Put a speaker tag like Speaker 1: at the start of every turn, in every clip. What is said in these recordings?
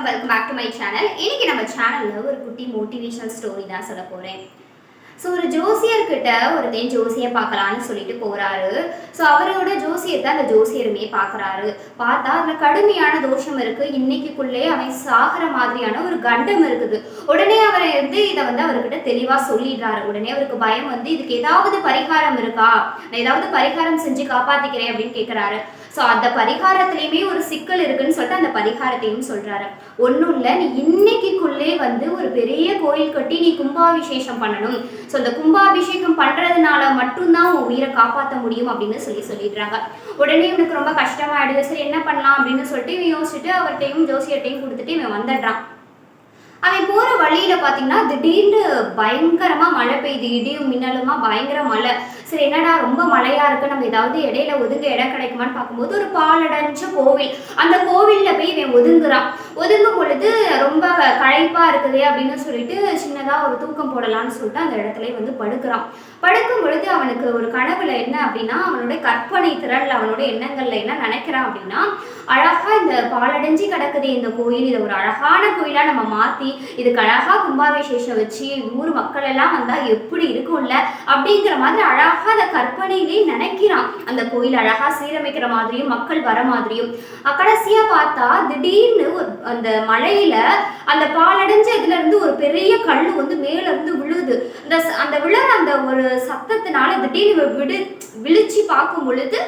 Speaker 1: வணக்கம் welcome back to my channel இன்னைக்கு நம்ம சேனல்ல ஒரு குட்டி மோட்டிவேஷனல் ஸ்டோரி தான் சொல்ல போறேன். ஸோ ஒரு ஜோசியர்கிட்ட ஒருத்தன் ஜோசியை பார்க்கலான்னு சொல்லிட்டு போகிறாரு ஸோ அவரோட ஜோசியத்தை அந்த ஜோசியருமே பார்க்கறாரு. பார்த்தா அதில் கடுமையான தோஷம் இருக்கு. இன்னைக்குள்ளே அவன் சாகிற மாதிரியான ஒரு கண்டம் இருக்குது. உடனே அவர் வந்து இதை வந்து அவர்கிட்ட தெளிவாக சொல்லிடுறாரு. உடனே அவருக்கு பயம் வந்து இதுக்கு ஏதாவது பரிகாரம் இருக்கா? நான் ஏதாவது பரிகாரம் செஞ்சு காப்பாற்றிக்கிறேன் அப்படின்னு கேட்குறாரு ஸோ அந்த பரிகாரத்திலையுமே ஒரு சிக்கல் இருக்குன்னு சொல்லிட்டு அந்த பரிகாரத்தையும் சொல்கிறாரு ஒன்றும் இல்லை. நீ இன்னைக்குள்ளே வந்து ஒரு பெரிய கோயில் கட்டி நீ கும்பாபிஷேகம் பண்ணணும். ஸோ அந்த கும்பாபிஷேகம் பண்ணுறதுனால மட்டும்தான் உன் உயிரை காப்பாற்ற முடியும் அப்படின்னு சொல்லி சொல்லிடுறாங்க. உடனே இவனுக்கு ரொம்ப கஷ்டமாயிடுது. சரி என்ன பண்ணலாம் அப்படின்னு சொல்லிட்டு இவன் யோசிச்சுட்டு அவர்கிட்டையும் ஜோசியர்ட்டையும் கொடுத்துட்டு இவன் வந்துடுறான். அவன் போகிற வழியில் பார்த்தீங்கன்னா திடீர்னு பயங்கரமாக மழை பெய்யுது. இடியும் மின்னலுமா பயங்கர மழை. சரி என்னடா ரொம்ப மழையாக இருக்குது நம்ம ஏதாவது இடையில ஒதுங்க இடம் கிடைக்குமான்னு பார்க்கும்போது ஒரு பாலடைஞ்ச கோவில். அந்த கோவில்ல போய் இவன் ஒதுங்குறான். ஒதுங்கும் பொழுது ரொம்ப களைப்பா இருக்குது அப்படின்னு சொல்லிட்டு சின்னதாக ஒரு தூக்கம் போடலாம்னு சொல்லிட்டு அந்த இடத்துல வந்து படுக்கிறான். படுக்கும் பொழுது அவனுக்கு ஒரு கனவுல என்ன அப்படின்னா அவனுடைய கற்பனை திறனில் அவனுடைய எண்ணங்கள்ல என்ன நினைக்கிறான் அப்படின்னா அழகா இந்த பாலடைஞ்சு கிடக்குது இந்த கோயில். இதை ஒரு அழகான கோயிலா நம்ம மாத்தி இதுக்கு அழகா கும்பாபிஷேஷம் வச்சு ஊர் மக்கள் எல்லாம் வந்தா எப்படி இருக்கும்ல அப்படிங்கிற மாதிரி அழகா அந்த கற்பனையிலேயே நினைக்கிறான். அந்த கோயில் அழகா சீரமைக்கிற மாதிரியும் மக்கள் வர மாதிரியும். கடைசியா பார்த்தா திடீர்னு அந்த மழையில அந்த காலடைஞ்ச இதுல இருந்து ஒரு பெரிய கல் வந்து மேல இருந்து விழுது அந்த அந்த விழற அந்த ஒரு சத்தத்தினால திடீர்னு விடு விழிச்சு பார்க்கும் பொழுது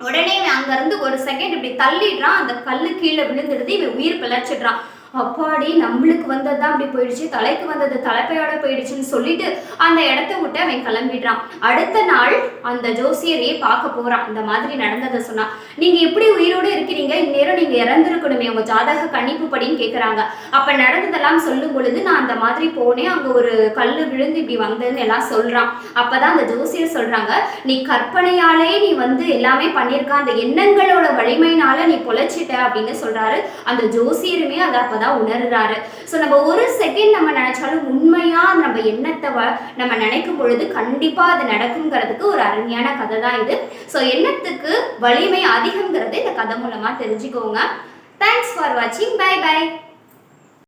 Speaker 1: உடனே இவன் அங்க இருந்து ஒரு செகண்ட் இப்படி தள்ளிடுறான். அந்த கல்லு கீழே விழுந்துடுது. இவன் உயிர் பிழைச்சிடுறான். அப்பாடி நம்மளுக்கு வந்தது தான் அப்படி போயிடுச்சு தலைக்கு வந்தது தலைப்பையோட போயிடுச்சுன்னு சொல்லிட்டு அந்த இடத்த விட்டு அவன் கிளம்பிடுறான். அடுத்த நாள் அந்த ஜோசியரையே பார்க்க போறான். இந்த மாதிரி நடந்ததை சொன்னா நீங்க எப்படி உயிரோடு இருக்கிறீங்க இந்நேரம் நீங்க இறந்துருக்கணுமே உங்க ஜாதக கணிப்பு படின்னு கேக்குறாங்க. அப்ப நடந்ததெல்லாம் சொல்லும் பொழுது நான் அந்த மாதிரி போனேன் அங்க ஒரு கல்லு விழுந்து இப்படி வந்ததுன்னு எல்லாம் சொல்றான். அப்பதான் அந்த ஜோசியர் சொல்றாங்க நீ கற்பனையாலே நீ வந்து எல்லாமே பண்ணியிருக்க அந்த எண்ணங்களோட வலிமையினால நீ பொழைச்சிட்ட அப்படின்னு சொல்றாரு. அந்த ஜோசியருமே அதை அப்பதான் உணர்றாரு. ஸோ நம்ம ஒரு செகண்ட் நம்ம நினைச்சாலும் உண்மையா நம்ம எண்ணத்தை நம்ம நினைக்கும் பொழுது கண்டிப்பா அது நடக்குங்கிறதுக்கு ஒரு அருமையான கதை தான் இது. ஸோ எண்ணத்துக்கு வலிமை அதிகங்கிறது இந்த கதை மூலமா தெரிஞ்சுக்கோங்க. தேங்க்ஸ் ஃபார் வாட்சிங் பை பை